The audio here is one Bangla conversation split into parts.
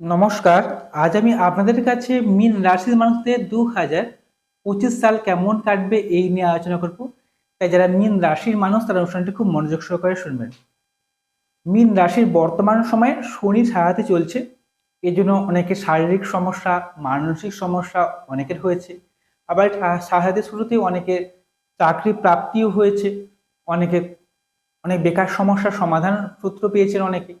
নমস্কার, আজ আমি আপনাদের কাছে মিন রাশির মানুষদের দু হাজার পঁচিশ সাল কেমন কাটবে এই নিয়ে আলোচনা করব। তাই যারা মিন রাশির মানুষ, তারা অনুষ্ঠানটি খুব মনোযোগ সহকারে শুনবেন। মিন রাশির বর্তমান সময়ে শনি সারাতে চলছে। এর জন্য অনেকের শারীরিক সমস্যা, মানসিক সমস্যা অনেকের হয়েছে। আবার সাহায্যের শুরুতেই অনেকের চাকরি প্রাপ্তিও হয়েছে। অনেকে, অনেক বেকার সমস্যার সমাধান সূত্র পেয়েছেন অনেকে।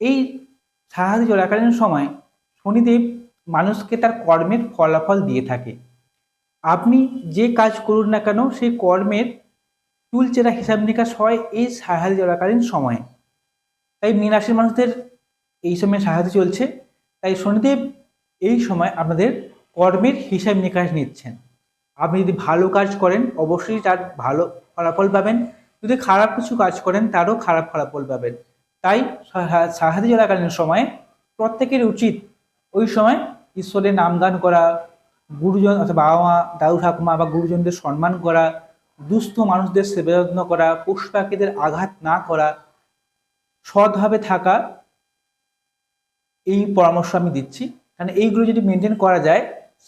এই সাহায্য চলাকালীন সময় শনিদেব মানুষকে তার কর্মের ফলাফল দিয়ে থাকে। আপনি যে কাজ করুন না কেন, সেই কর্মের চুলচেরা হিসাব নিকাশ হয় এই সাহায্য চলাকালীন সময়ে। তাই মীনাশির মানুষদের এই সময় সাহায্য চলছে। তাই শনিদেব এই সময় আপনাদের কর্মের হিসাব নিকাশ নিচ্ছেন। আপনি যদি ভালো কাজ করেন, অবশ্যই তার ভালো ফলাফল পাবেন। যদি খারাপ কিছু কাজ করেন, তারও খারাপ ফলাফল পাবেন। তাই সাহায্য চলাকালীন সময়ে প্রত্যেকের উচিত ওই সময় ঈশ্বরের নামগান করা, গুরুজন অর্থাৎ বাবা মা দাদু, ঠাকুমা বা গুরুজনদের সম্মান করা, দুস্থ মানুষদের সেবা যত্ন করা পশু পাখিদের আঘাত না করা, সৎভাবে থাকা, এই পরামর্শ আমি দিচ্ছি। কারণ এইগুলো যদি মেনটেন করা যায়,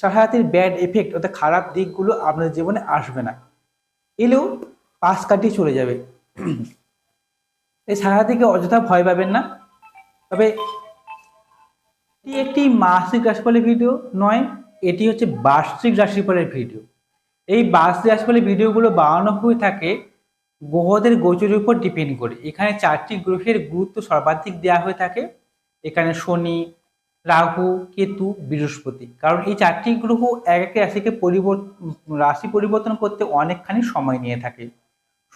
সাহায্যের ব্যাড এফেক্ট অর্থাৎ খারাপ দিকগুলো আপনাদের জীবনে আসবে না। এলেও পাশ কাটিয়ে চলে যাবে। এই সারা থেকে অযথা ভয় পাবেন না। তবে এটি একটি মাসিক রাশিফলের ভিডিও নয়, এটি হচ্ছে বার্ষিক রাশিফলের ভিডিও। এই বার্ষিক রাশিফলের ভিডিওগুলো বানানো হয়ে থাকে গ্রহদের গোচরের উপর ডিপেন্ড করে। এখানে চারটি গ্রহের গুরুত্ব সর্বাধিক দেওয়া হয়ে থাকে। এখানে শনি, রাহু, কেতু, বৃহস্পতি। কারণ এই চারটি গ্রহ এক এক রাশিকে পরিবর্তন রাশি পরিবর্তন করতে অনেকখানি সময় নিয়ে থাকে।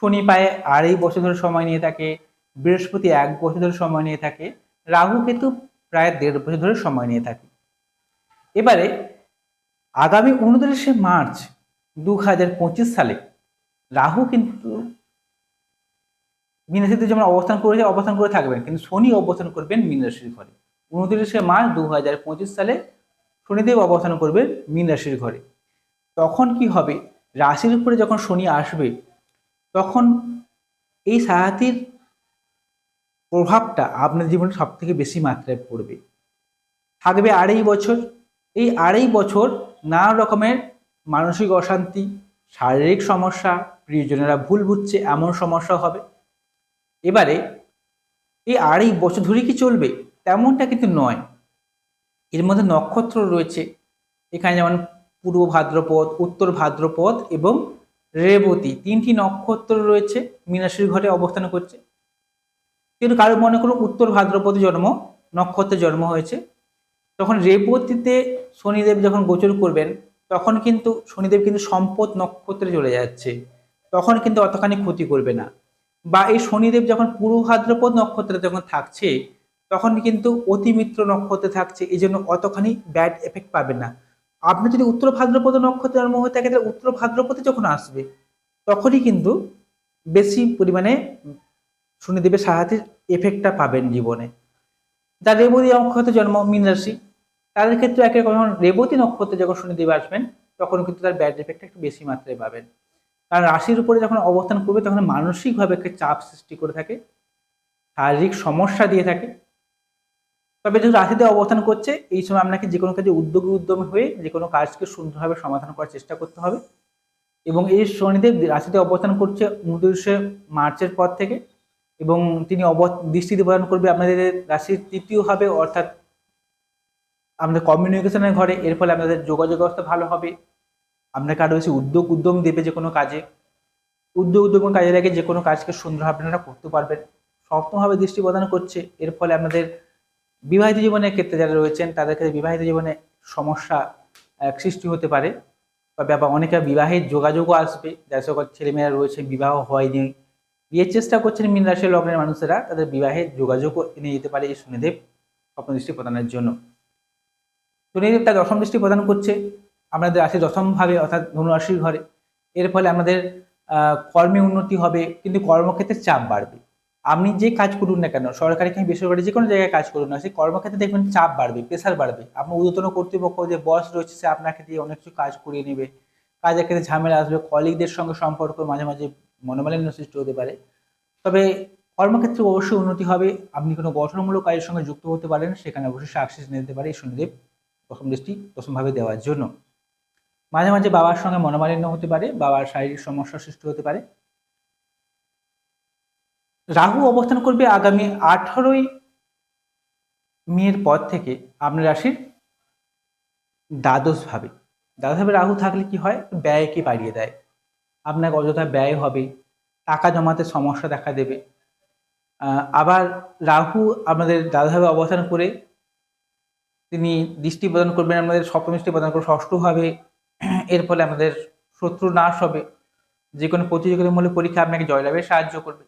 শনি পায়ে আড়াই বছর ধরে সময় নিয়ে থাকে। বৃহস্পতি এক বছর ধরে সময় নিয়ে থাকে, রাহু কেতু প্রায় দেড় বছর ধরে সময় নিয়ে থাকে। এবারে আগামী উনত্রিশে মার্চ দু হাজার পঁচিশ সালে রাহু কিন্তু মীনরাশিতে যেমন অবস্থান করেছে, অবস্থান করে থাকবেন, কিন্তু শনি অবস্থান করবেন মীনরাশির ঘরে। উনত্রিশে মার্চ দু হাজার পঁচিশ সালে শনিদেব অবস্থান করবেন মীন রাশির ঘরে। তখন কি হবে? রাশির উপরে যখন শনি আসবে, তখন এই সাহাতির প্রভাবটা আপনার জীবনে সব থেকে বেশি মাত্রায় পড়বে। থাকবে আড়াই বছর। এই আড়াই বছর নানা রকমের মানসিক অশান্তি, শারীরিক সমস্যা, প্রিয়জনেরা ভুল বুঝছে, এমন সমস্যা হবে। এবারে এই আড়াই বছর ধরে কি চলবে? তেমনটা কিন্তু নয়। এর মধ্যে নক্ষত্র রয়েছে। এখানে যেমন পূর্ব ভাদ্রপদ, উত্তর ভাদ্রপদ এবং রেবতী তিনটি নক্ষত্র রয়েছে। মীনাশির ঘরে অবস্থান করছে। কিন্তু কারও মনে করুন উত্তর ভাদ্রপদে জন্ম, নক্ষত্রে জন্ম হয়েছে। তখন রেবতীতে শনিদেব যখন গোচর করবেন, তখন কিন্তু শনিদেব কিন্তু সম্পদ নক্ষত্রে চলে যাচ্ছে। তখন কিন্তু অতখানি ক্ষতি করবে না। বা এই শনিদেব যখন পূর্ব ভাদ্রপদ নক্ষত্রে যখন থাকছে, তখন কিন্তু অতিমিত্র নক্ষত্রে থাকছে এই জন্য অতখানি ব্যাড এফেক্ট পাবেন না। আপনি যদি উত্তর ভাদ্রপদ নক্ষত্রে জন্ম হয়ে থাকে তাহলে উত্তর ভাদ্রপদে যখন আসবে, তখনই কিন্তু বেশি পরিমাণে শনিদেবের সাহায্যের এফেক্টটা পাবেন জীবনে। যার রেবতী নক্ষত্রে জন্ম, মীন রাশি। তাদের ক্ষেত্রে একে যখন রেবতী নক্ষত্রে যখন শনিদেব আসবেন, তখন কিন্তু তার ব্যাড এফেক্টটা একটু বেশি মাত্রায় পাবেন। কারণ রাশির উপরে যখন অবস্থান করবে, তখন মানসিকভাবে একটা চাপ সৃষ্টি করে থাকে, শারীরিক সমস্যা দিয়ে থাকে। তবে যেহেতু রাশিতে অবস্থান করছে, এই সময় আপনাকে যে কোনো কাজে উদ্যোগী উদ্যমী হয়ে যে কোনো কাজকে সুন্দরভাবে সমাধান করার চেষ্টা করতে হবে। এবং এই শনিদেব রাশিতে অবস্থান করছে উনত্রিশে মার্চের পর থেকে। এবং তিনি অব দৃষ্টিতে প্রদান করবে আপনাদের রাশির তৃতীয় হবে অর্থাৎ আমাদের কমিউনিকেশনের ঘরে, এর ফলে আপনাদের যোগাযোগ ব্যবস্থা ভালো হবে। আপনাকে আরও বেশি উদ্যোগ, উদ্যম দেবে যে কোনো কাজে। উদ্যোগ উদ্যোগ কাজে লাগে যে কোনো কাজকে সুন্দরভাবে আপনারা করতে পারবেন। সপ্তমভাবে দৃষ্টি প্রদান করছে, এর ফলে আপনাদের বিবাহিত জীবনের ক্ষেত্রে যারা রয়েছেন, তাদের ক্ষেত্রে বিবাহিত জীবনে সমস্যা সৃষ্টি হতে পারে। বা ব্যাপার অনেকের বিবাহের যোগাযোগও আসবে। যার সকল ছেলেমেয়েরা রয়েছে, বিবাহ হয়নি বিয়ের চেষ্টা করছেন মীন রাশির লগ্নের মানুষেরা, তাদের বিবাহে যোগাযোগও এনে যেতে পারে এই শনিদেব স্বপ্ন দৃষ্টি প্রদানের জন্য। শনিদেব তার দশম দৃষ্টি প্রদান করছে। আমাদের রাশি দশমভাবে, অর্থাৎ ধনুরাশির ঘরে। এর ফলে আমাদের কর্মে উন্নতি হবে, কিন্তু কর্মক্ষেত্রে চাপ বাড়বে। আপনি যে কাজ করুন না কেন, সরকারি কিংবা বেসরকারি যে কোনো জায়গায় কাজ করুন না সেই কর্মক্ষেত্রে দেখবেন চাপ বাড়বে প্রেশার বাড়বে। আপনার উদ্যতন কর্তৃপক্ষ যে বস রয়েছে, সে আপনাকে দিয়ে অনেক কিছু কাজ করিয়ে নেবে। কাজের ক্ষেত্রে ঝামেলা আসবে কলিগদের সঙ্গে সম্পর্ক মাঝে মাঝে মনোমালিন্য সৃষ্টি হতে পারে। তবে কর্মক্ষেত্রে অবশ্যই উন্নতি হবে। আপনি কোনো গঠনমূলক কাজের সঙ্গে যুক্ত হতে পারেন, সেখানে অবশ্যই সাকসেস নিতে পারে এই শনিদেব প্রথম দৃষ্টি প্রথমভাবে দেওয়ার জন্য। মাঝে মাঝে বাবার সঙ্গে মনোমালিন্য হতে পারে, বাবার শারীরিক সমস্যা সৃষ্টি হতে পারে। রাহু অবস্থান করবে আগামী আঠারোই মেয়ের পর থেকে আপনার রাশির দ্বাদশ ভাবে দ্বাদশ ভাবে রাহু থাকলে কি হয়? ব্যয়কে বাড়িয়ে দেয়। আপনার অযথা ব্যয় হবে, টাকা জমাতে সমস্যা দেখা দেবে। আবার রাহু আমাদের দ্বাদশভাবে অবস্থান করে তিনি দৃষ্টি প্রদান করবেন আমাদের সপ্তম দৃষ্টি প্রদান করে ষষ্ঠভাবে এর ফলে আমাদের শত্রু নাশ হবে। যে কোনো প্রতিযোগিতামূলক পরীক্ষা আপনাকে জয়লাভে সাহায্য করবে।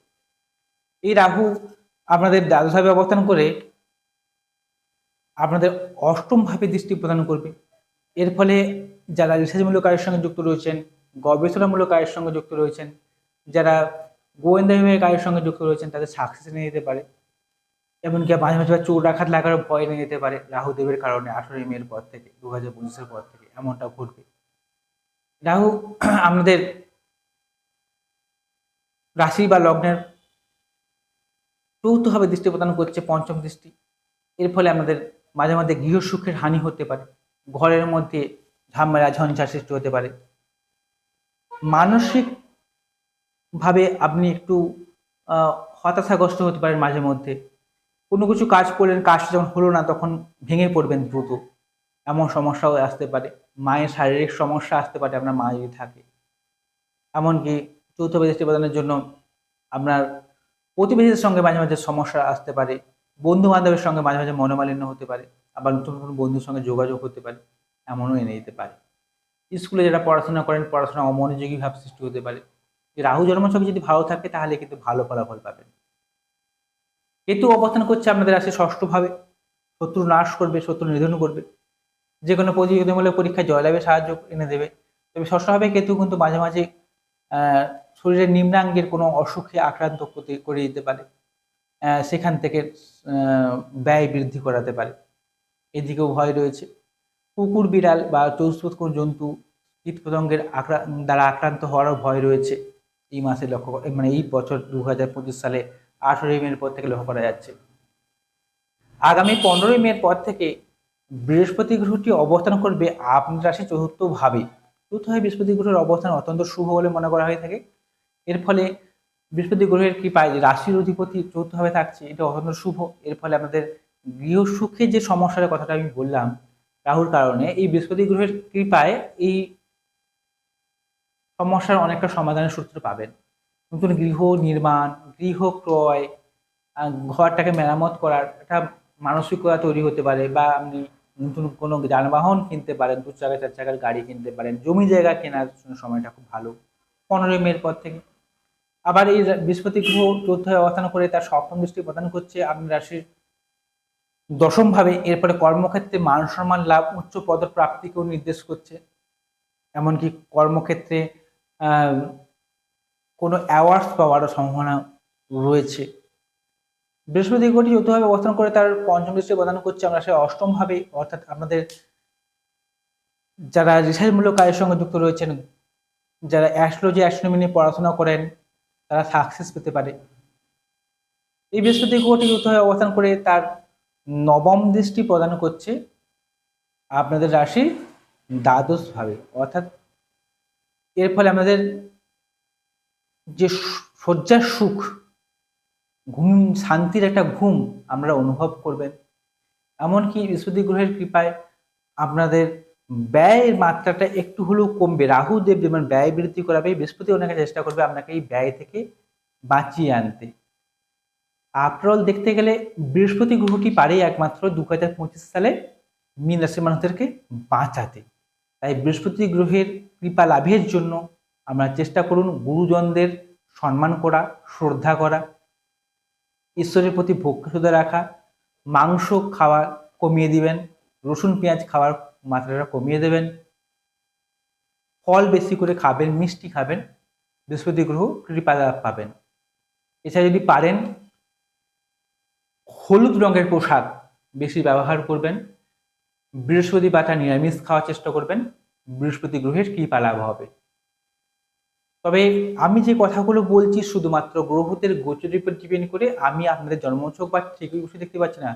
এই রাহু আপনাদের দ্বাদশভাবে অবস্থান করে আপনাদের অষ্টমভাবে দৃষ্টি প্রদান করবে। এর ফলে যারা রিসার্চমূলক কাজের সঙ্গে যুক্ত রয়েছেন গবেষণামূলক কাজের সঙ্গে যুক্ত রয়েছেন। যারা গোয়েন্দা বিভাগের কাজের সঙ্গে যুক্ত রয়েছেন, তাদের সাকসেস নিয়ে যেতে পারে। এমনকি মাঝে মাঝে চোর আঘাত লাগার ভয় নিয়ে যেতে পারে রাহুদেবের কারণে আঠারোই মের পর থেকে দু হাজার পঁচিশের পর থেকে এমনটা ঘটবে। রাহু আমাদের রাশি বা লগ্নের চৌথভাবে দৃষ্টি প্রদান করছে পঞ্চম দৃষ্টি। এর ফলে আমাদের মাঝে মাঝে গৃহসুখের হানি হতে পারে। ঘরের মধ্যে ঝামেলা, ঝঞ্ঝা সৃষ্টি হতে পারে। মানসিক ভাবে আপনি একটু হতাশাগ্রস্ত হতে পারেন মাঝে মধ্যে। কোনো কিছু কাজ করলেন, কাজটা যখন হলো না, তখন ভেঙে পড়বেন দ্রুত। এমন সমস্যাও আসতে পারে। মায়ের শারীরিক সমস্যা আসতে পারে, আপনার মা যদি থাকে। এমনকি চৌথ দৃষ্টি প্রদানের জন্য আপনার প্রতিবেশীদের সঙ্গে মাঝে মাঝে সমস্যা আসতে পারে। বন্ধু বান্ধবের সঙ্গে মাঝে মাঝে মনোমালিন্য হতে পারে। আবার নতুন নতুন বন্ধুর সঙ্গে যোগাযোগ হতে পারে। এমনও এনে দিতে পারে। স্কুলে যারা পড়াশোনা করেন, পড়াশোনা অমনোযোগী ভাব সৃষ্টি হতে পারে। রাহু জন্মছবি যদি ভালো থাকে, তাহলে কিন্তু ভালো ফলাফল পাবেন। কেতু অবস্থান করছে আপনাদের রাশি ষষ্ঠভাবে। শত্রু নাশ করবে, শত্রু নিধন করবে। যে কোনো প্রতিযোগিতামূলক পরীক্ষায় জয়লাভে সাহায্য এনে দেবে। তবে ষষ্ঠভাবে কেতু কিন্তু মাঝে মাঝে শরীরের নিম্নাঙ্গের কোনো অসুখে আক্রান্ত করে দিতে পারে। সেখান থেকে ব্যয় বৃদ্ধি করাতে পারে। এদিকেও ভয় রয়েছে। কুকুর বিড়াল বা চৌস্পদ কোনো জন্তু কীট পতঙ্গের আক্রা দ্বারা আক্রান্ত হওয়ারও ভয় রয়েছে। এই মাসে লক্ষ্য মানে এই বছর দু হাজার পঁচিশ সালে আঠেরোই মের পর থেকে লক্ষ্য করা যাচ্ছে। আগামী পনেরোই মের পর থেকে বৃহস্পতি গ্রহটি অবস্থান করবে আপনার রাশি চতুর্থ ভাবে। চতুর্থভাবে বৃহস্পতি গ্রহের অবস্থান অত্যন্ত শুভ বলে মনে করা হয়ে থাকে। এর ফলে বৃহস্পতি গ্রহের কৃপায় রাশির অধিপতি চতুর্থভাবে থাকছে, এটা অত্যন্ত শুভ। এর ফলে আমাদের গৃহ সুখে যে সমস্যার কথাটা আমি বললাম রাহুর কারণে এই বৃহস্পতি গ্রহের কৃপায় এই সমস্যার অনেকটা সমাধানের সূত্র পাবেন। নতুন গৃহ নির্মাণ, গৃহ ক্রয় ঘরটাকে মেরামত করার একটা মানসিকতা তৈরি হতে পারে বা আপনি নতুন কোনো যানবাহন কিনতে পারেন, দু চাকা, চার চাকার গাড়ি কিনতে পারেন, জমি জায়গা কেনার জন্য সময়টা খুব ভালো। পনেরোই মের পর থেকে আবার এই বৃহস্পতি গ্রহ চতুর্থ অবস্থান করে তার সপ্তম দৃষ্টি প্রদান করছে। আপনার রাশির দশম ভাবে এরপরে কর্মক্ষেত্রে মান সম্মান লাভ, উচ্চ পদপ্রাপ্তিকেও নির্দেশ করছে। এমনকি কর্মক্ষেত্রে কোনো অ্যাওয়ার্ডস পাওয়ারও সম্ভাবনা রয়েছে। বৃহস্পতি গ্রহটি যৌথভাবে অবস্থান করে তার পঞ্চম দৃষ্টি প্রদান করছে আমরা সে অষ্টম ভাবে, অর্থাৎ আপনাদের যারা রিসার্চমূলক কাজের সঙ্গে যুক্ত রয়েছেন, যারা অ্যাস্ট্রোলজি, অ্যাস্ট্রোনমি নিয়ে পড়াশোনা করেন, তারা সাকসেস পেতে পারে। এই বৃহস্পতি গ্রহটি যৌথভাবে অবস্থান করে তার নবম দৃষ্টি প্রদান করছে আপনাদের রাশি দ্বাদশ ভাবে। অর্থাৎ এর ফলে আমাদের যে শয্যার সুখ, ঘুম, শান্তির একটা ঘুম আমরা অনুভব করবেন। এমনকি বৃহস্পতি গ্রহের কৃপায় আপনাদের ব্যয়ের মাত্রাটা একটু হলেও কমবে। রাহু, দেব যেমন ব্যয় বৃদ্ধি করাবে। বৃহস্পতি অনেক চেষ্টা করবে আপনাকে এই ব্যয় থেকে বাঁচিয়ে আনতে। আফটারঅল দেখতে গেলে বৃহস্পতি গ্রহটি পারেই একমাত্র দু হাজার পঁচিশ সালে মীন রাশির মানুষদেরকে বাঁচাতে। তাই বৃহস্পতি গ্রহের কৃপা লাভের জন্য আমরা চেষ্টা করুন গুরুজনদের সম্মান করা, শ্রদ্ধা করা, ঈশ্বরের প্রতি ভক্তি শ্রদ্ধা রাখা, মাংস খাওয়া কমিয়ে দিবেন, রসুন, পেঁয়াজ খাওয়ার মাত্রাটা কমিয়ে দেবেন, ফল বেশি করে খাবেন, মিষ্টি খাবেন, বৃহস্পতি গ্রহ কৃপা লাভ পাবেন। এছাড়া যদি পারেন হলুদ রঙের পোশাক বেশি ব্যবহার করবেন। বৃহস্পতি পাতা নিরামিষ খাওয়ার চেষ্টা করবেন। বৃহস্পতি গ্রহের কৃপা লাভ হবে? তবে আমি যে কথাগুলো বলছি শুধুমাত্র গ্রহদের গোচরের উপর ডিপেন্ড করে আমি আপনাদের জন্মছক বা ঠিক বসে দেখতে পাচ্ছি না।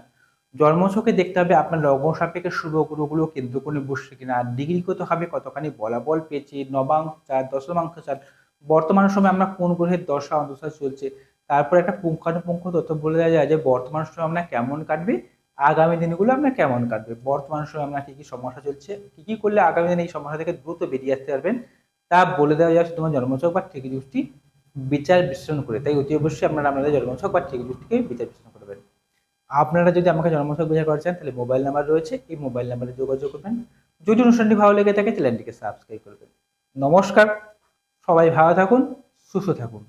জন্মছকে দেখতে হবে আপনার লগ্ন সাপেক্ষে শুভ গ্রহগুলো কেন্দ্র করে বসছে কিনা ডিগ্রিগতভাবে কতখানি বলাবল পেয়েছে, নবাংশ চার দশমাংশ চার বর্তমান সময়ে আমরা কোন গ্রহের দশা অন্তঃসা চলছে তারপর একটা পুঙ্খানুপুঙ্খ তথ্য বলে দেওয়া যায় যে বর্তমান সময় আমরা কেমন কাটবে, আগামী দিনগুলো আমরা কেমন কাটবে, বর্তমান সময় আমরা কী কী সমস্যা চলছে, কী কী করলে আগামী দিনে এই সমস্যা থেকে দ্রুত বেরিয়ে আসতে পারবেন, তা বলে দেওয়া যায় তোমার জন্মছক বা ঠিক দৃষ্টি বিচার বিশ্লেষণ করে, তাই অতি অবশ্যই আপনারা আপনাদের জন্মছক বা ঠিক দৃষ্টিকে বিচার বিশ্লেষণ করবেন। আপনারা যদি আমাকে জন্মছক বিচার করতে চান, তাহলে মোবাইল নাম্বার রয়েছে, এই মোবাইল নাম্বারে যোগাযোগ করবেন। যদি অনুষ্ঠানটি ভালো লেগে থাকে, চ্যানেলটিকে সাবস্ক্রাইব করবেন। নমস্কার, সবাই ভালো থাকুন, সুস্থ থাকুন।